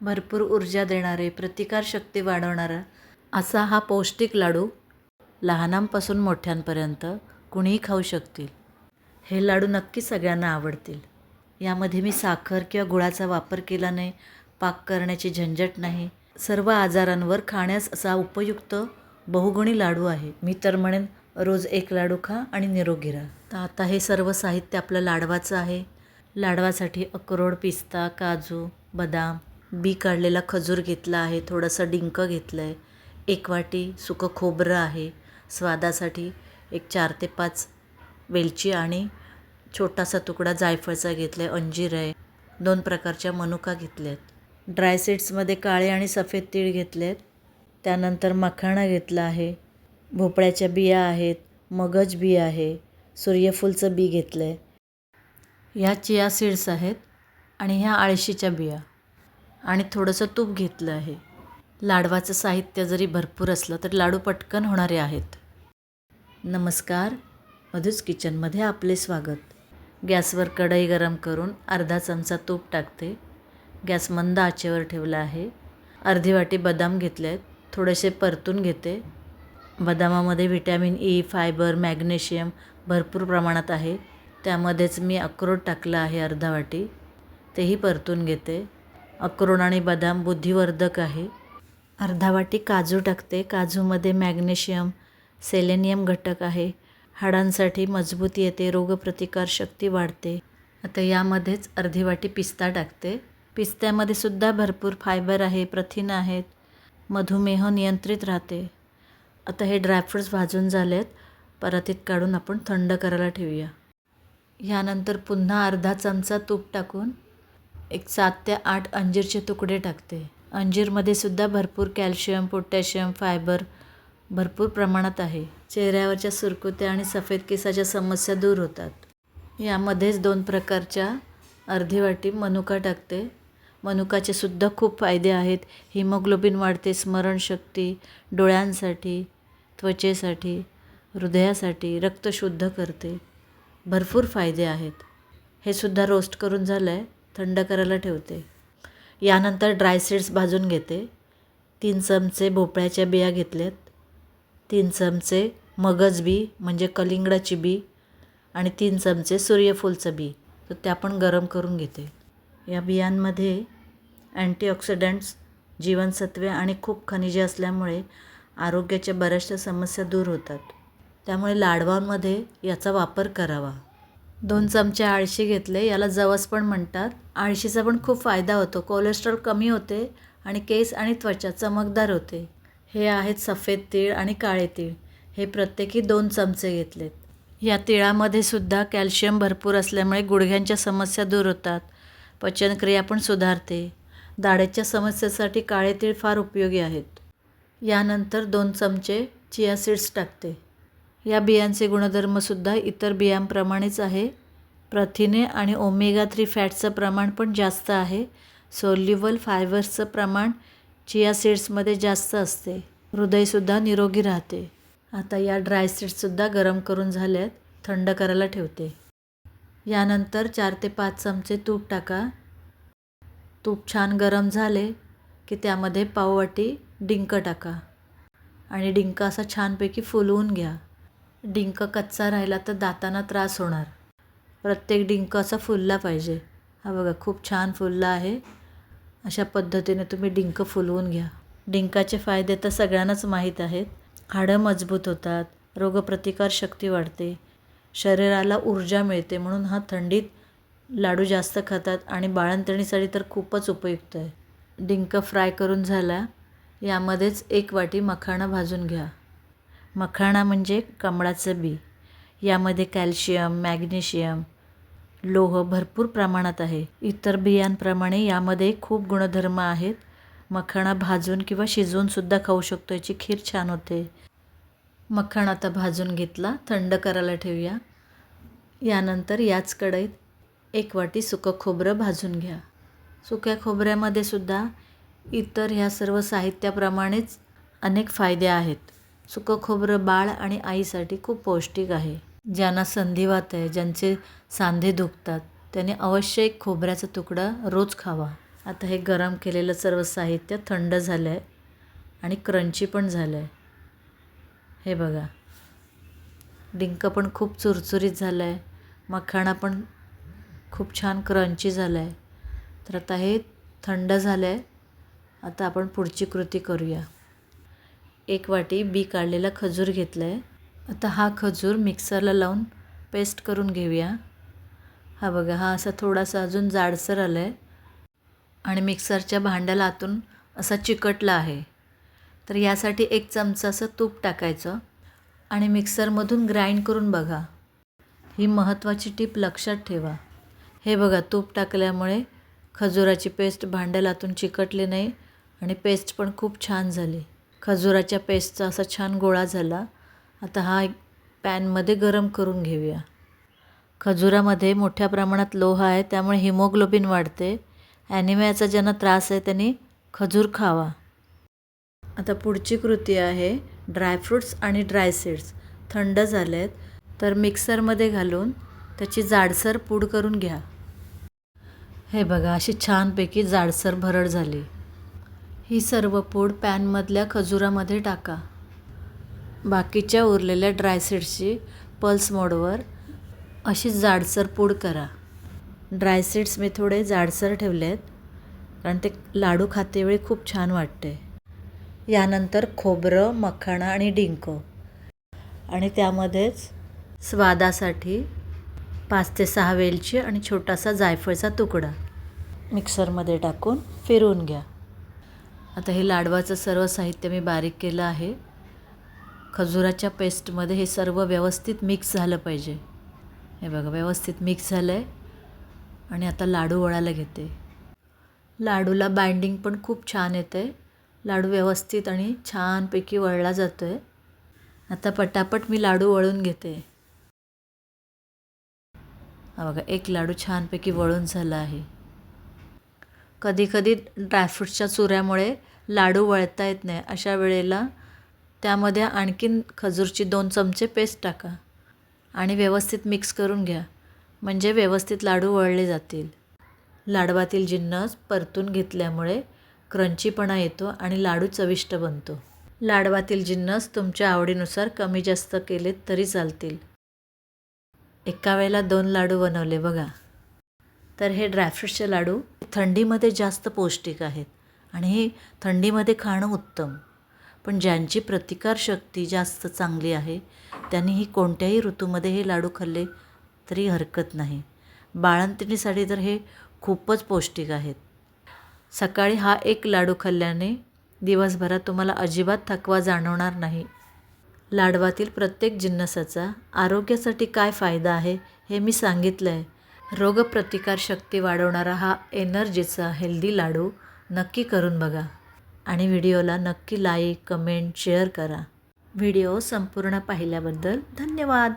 भरपूर ऊर्जा देणारे प्रतिकारशक्ती वाढवणारा असा हा पौष्टिक लाडू लहानांपासून मोठ्यांपर्यंत कुणीही खाऊ शकतील. हे लाडू नक्की सगळ्यांना आवडतील. यामध्ये मी साखर किंवा गुळाचा वापर केला नाही पाक करण्याची झंझट नाही. सर्व आजारांवर खाण्यास असा उपयुक्त बहुगुणी लाडू आहे. मी तर म्हणेन रोज एक लाडू खा आणि निरोगी राहा. तर आता हे सर्व साहित्य आपलं लाडवाचं आहे. लाडवासाठी अक्रोड पिस्ता काजू बदाम बी काढलेला खजूर घेतला आहे थोडंसं डिंक घेतलं आहे एक वाटी सुकं खोबरं आहे. स्वादासाठी एक चार ते पाच वेलची आणि छोटासा तुकडा जायफळचा घेतला आहे अंजीर आहे. दोन प्रकारच्या मनुका घेतल्या आहेत ड्राय सीड्समध्ये काळे आणि सफेद तीळ घेतले आहेत त्यानंतर मखाणा घेतला आहे. भोपळ्याच्या बिया आहेत. मगज बी आहे. सूर्यफूलचं बी घेतलं आहे ह्या चिया सीड्स आहेत आणि ह्या आळशीच्या बिया. आणि थोडंसं तूप घेतलं आहे. लाडवाचं साहित्य जरी भरपूर असलं तरी लाडू पटकन होणारे आहेत. नमस्कार. मधूच किचनमध्ये आपले स्वागत. गॅसवर कढई गरम करून अर्धा चमचा तूप टाकते. गॅस मंद आचेवर ठेवला आहे. अर्धी वाटी बदाम घेतले आहेत. थोडेसे परतून घेते. बदामामध्ये व्हिटॅमिन ई फायबर मॅग्नेशियम भरपूर प्रमाणात आहे. त्यामध्येच मी अक्रोड टाकलं आहे अर्धा वाटी. तेही परतून घेते. अक्रोड आणि बदाम बुद्धिवर्धक आहे. अर्धा वाटी काजू टाकते. काजूमध्ये मॅग्नेशियम सेलेनियम घटक आहे. हाडांसाठी मजबूती येते. रोगप्रतिकार शक्ती वाढते. आता यामध्येच अर्धी वाटी पिस्ता टाकते. पिस्त्यामध्ये सुद्धा भरपूर फायबर आहे प्रथिनं आहेत. मधुमेह नियंत्रित राहते. आता हे ड्रायफ्रूट्स भाजून झाले आहेत परातीत काढून आपण थंड करायला ठेवूया. ह्यानंतर पुन्हा अर्धा चमचा तूप टाकून एक सात ते आठ अंजीरचे तुकडे टाकते. अंजीरमध्ये सुद्धा भरपूर कॅल्शियम पोटॅशियम फायबर भरपूर प्रमाणात आहे. चेहऱ्यावरच्या सुरकुत्या आणि सफेद केसाच्या समस्या दूर होतात. यामध्येच दोन प्रकारच्या अर्धी वाटी मनुका टाकते. मनुकाचे सुद्धा खूप फायदे आहेत. हिमोग्लोबिन वाढते स्मरणशक्ती डोळ्यांसाठी त्वचेसाठी हृदयासाठी रक्त शुद्ध करते. भरपूर फायदे आहेत. हे सुद्धा रोस्ट करून झालं आहे थंड करायला ठेवते. यानंतर ड्राय सीड्स भाजून घेते. तीन चमचे भोपळ्याच्या बिया घेतल्यात. तीन चमचे मगज बी म्हणजे कलिंगडाची बी आणि तीन चमचे सूर्यफूलचं बी. तर त्या पण गरम करून घेते. या बियांमध्ये अँटीऑक्सिडंट्स जीवनसत्वे आणि खूप खनिजे असल्यामुळे आरोग्याच्या बऱ्याचशा समस्या दूर होतात. त्यामुळे लाडवांमध्ये याचा वापर करावा. दोन चमचे आळशी घेतले याला जवस पण म्हणतात. आळशीचा पण खूप फायदा होतो. कोलेस्ट्रॉल कमी होते आणि केस आणि त्वचा चमकदार होते. हे आहेत सफेद तीळ आणि काळे तीळ. हे प्रत्येकी दोन चमचे घेतलेत. या तिळामध्ये सुद्धा कॅल्शियम भरपूर असल्यामुळे गुडघ्यांच्या समस्या दूर होतात. पचनक्रिया पण सुधारते. दाढेच्या समस्येसाठी काळे तीळ फार उपयोगी आहेत. यानंतर दोन चमचे चिया सीड्स टाकते. या बियांचे गुणधर्मसुद्धा इतर बियांप्रमाणेच आहे. प्रथिने आणि ओमेगा थ्री फॅटचं प्रमाण पण जास्त आहे. सोल्युबल फायबर्सचं प्रमाण चिया सीड्समध्ये जास्त असते. हृदयसुद्धा निरोगी राहते. आता या ड्राय सीड्ससुद्धा गरम करून झाल्यात थंड करायला ठेवते. यानंतर चार ते पाच चमचे तूप टाका. तूप छान गरम झाले की त्यामध्ये पाववाटी डिंक टाका. आणि डिंक असा छानपैकी फुलवून घ्या. डिंक कच्चा राहिला तर दातांना त्रास होणार. प्रत्येक डिंक असा फुलला पाहिजे. हा बघा खूप छान फुलला आहे. अशा पद्धतीने तुम्ही डिंक फुलवून घ्या. डिंकाचे फायदे तर सगळ्यांनाच माहीत आहेत. हाडं मजबूत होतात रोगप्रतिकार शक्ती वाढते शरीराला ऊर्जा मिळते म्हणून हा थंडीत लाडू जास्त खातात आणि बाळंतणीसाठी तर खूपच उपयुक्त आहे. डिंक फ्राय करून झाला यामध्येच एक वाटी मखाणा भाजून घ्या. मखाणा म्हणजे कमळाचं बी. यामध्ये कॅल्शियम मॅग्नेशियम लोह भरपूर प्रमाणात आहे. इतर बियांप्रमाणे यामध्ये खूप गुणधर्म आहेत. मखाणा भाजून किंवा शिजवूनसुद्धा खाऊ शकतो. याची खीर छान होते. मखाण आता भाजून घेतला. थंड करायला ठेवूया. यानंतर याच कढईत एक वाटी सुकं खोबरं भाजून घ्या. सुक्या खोबऱ्यामध्ये सुद्धा इतर ह्या सर्व साहित्याप्रमाणेच अनेक फायदे आहेत. सुकं खोबरं बाळ आणि आईसाठी खूप पौष्टिक आहे. ज्यांना संधिवात आहे ज्यांचे सांधे दुखतात त्याने अवश्य एक खोबऱ्याचा तुकडा रोज खावा. आता हे गरम केलेलं सर्व साहित्य थंड झालं आहे आणि क्रंची पण झालं आहे हे बघा. डिंक पण खूप चुरचुरीत झालं आहे मखाणा पण खूप छान क्रंची झाला आहे तर आता हे थंड झालं आहे आता आपण पुढची कृती करूया. एक वाटी बी काढलेला खजूर घेतला आहे आता हा खजूर मिक्सरला लावून पेस्ट करून घेऊया. हा बघा हा असा थोडासा अजून जाडसर आला आहे आणि मिक्सरच्या भांड्याला आतून असा चिकटला आहे. तर यासाठी एक चमचा असं तूप टाकायचं आणि मिक्सरमधून ग्राइंड करून बघा. ही महत्त्वाची टीप लक्षात ठेवा. हे बघा तूप टाकल्यामुळे खजुराची पेस्ट भांड्यालातून चिकटली नाही आणि पेस्ट पण खूप छान झाली. खजुराच्या पेस्टचा असा छान गोळा झाला. आता हा एक पॅनमध्ये गरम करून घेऊया. खजुरामध्ये मोठ्या प्रमाणात लोह आहे त्यामुळे हिमोग्लोबिन वाढते. ॲनिमियाचा ज्यांना त्रास आहे त्यांनी खजूर खावा. आता पुढची कृती आहे ड्रायफ्रूट्स आणि ड्राय सीड्स. थंड झाले आहेत तर मिक्सरमध्ये घालून त्याची जाडसर पूड करून घ्या. हे बघा अशी छानपैकी जाडसर भरड झाली. ही सर्व पूड पॅनमधल्या खजुरामध्ये टाका. बाकीच्या उरलेल्या ड्रायसीड्सची पल्स मोडवर अशी जाडसर पूड करा. ड्रायसीड्स मी थोडे जाडसर ठेवले आहेत कारण ते लाडू खातेवेळी खूप छान वाटते. यानंतर खोबरं मखाणा आणि डिंक. आणि त्यामध्येच स्वादासाठी पाच ते सहा वेलची आणि छोटासा जायफळचा तुकडा मिक्सरमध्ये टाकून फिरवून घ्या. आता हे लाडवाचं सर्व साहित्य मी बारीक केलं आहे. खजुराच्या पेस्टमध्ये हे सर्व व्यवस्थित मिक्स झालं पाहिजे. हे बघा व्यवस्थित मिक्स झालं आहे आणि आता लाडू वळायला घेते. लाडूला बाइंडिंग पण खूप छान येते. लाडू व्यवस्थित आणि छानपैकी वळला जातो आहे आता पटापट मी लाडू वळून घेते. हा बघा एक लाडू छानपैकी वळून झाला आहे. कधीकधी ड्रायफ्रूट्सच्या चुऱ्यामुळे लाडू वळता येत नाही. अशा वेळेला त्यामध्ये आणखीन खजूरची दोन चमचे पेस्ट टाका आणि व्यवस्थित मिक्स करून घ्या. म्हणजे व्यवस्थित लाडू वळले जातील. लाडवातील जिन्नस परतून घेतल्यामुळे क्रंचीपणा येतो आणि लाडू चविष्ट बनतो. लाडवातील जिन्नस तुमच्या आवडीनुसार कमी जास्त केलेत तरी चालतील. एका वेळेला दोन लाडू बनवले बघा. तर हे ड्रायफ्रूटचे लाडू थंडीमध्ये जास्त पौष्टिक आहेत. आणि हे थंडीमध्ये खाणं उत्तम. पण ज्यांची प्रतिकारशक्ती जास्त चांगली आहे त्यांनी ही कोणत्याही ऋतूमध्ये हे लाडू खाल्ले तरी हरकत नाही. बाळंतिणीसाठी तर हे खूपच पौष्टिक आहेत. सकाळी हा एक लाडू खाल्ल्याने दिवसभरात तुम्हाला अजिबात थकवा जाणवणार नाही. लाडवातील प्रत्येक जिन्नसाचा आरोग्यासाठी काय फायदा आहे हे मी सांगितलं आहे रोगप्रतिकारशक्ती वाढवणारा हा एनर्जीचा हेल्दी लाडू नक्की करून बघा. आणि व्हिडिओला नक्की लाईक कमेंट शेअर करा. व्हिडिओ संपूर्ण पाहिल्याबद्दल धन्यवाद.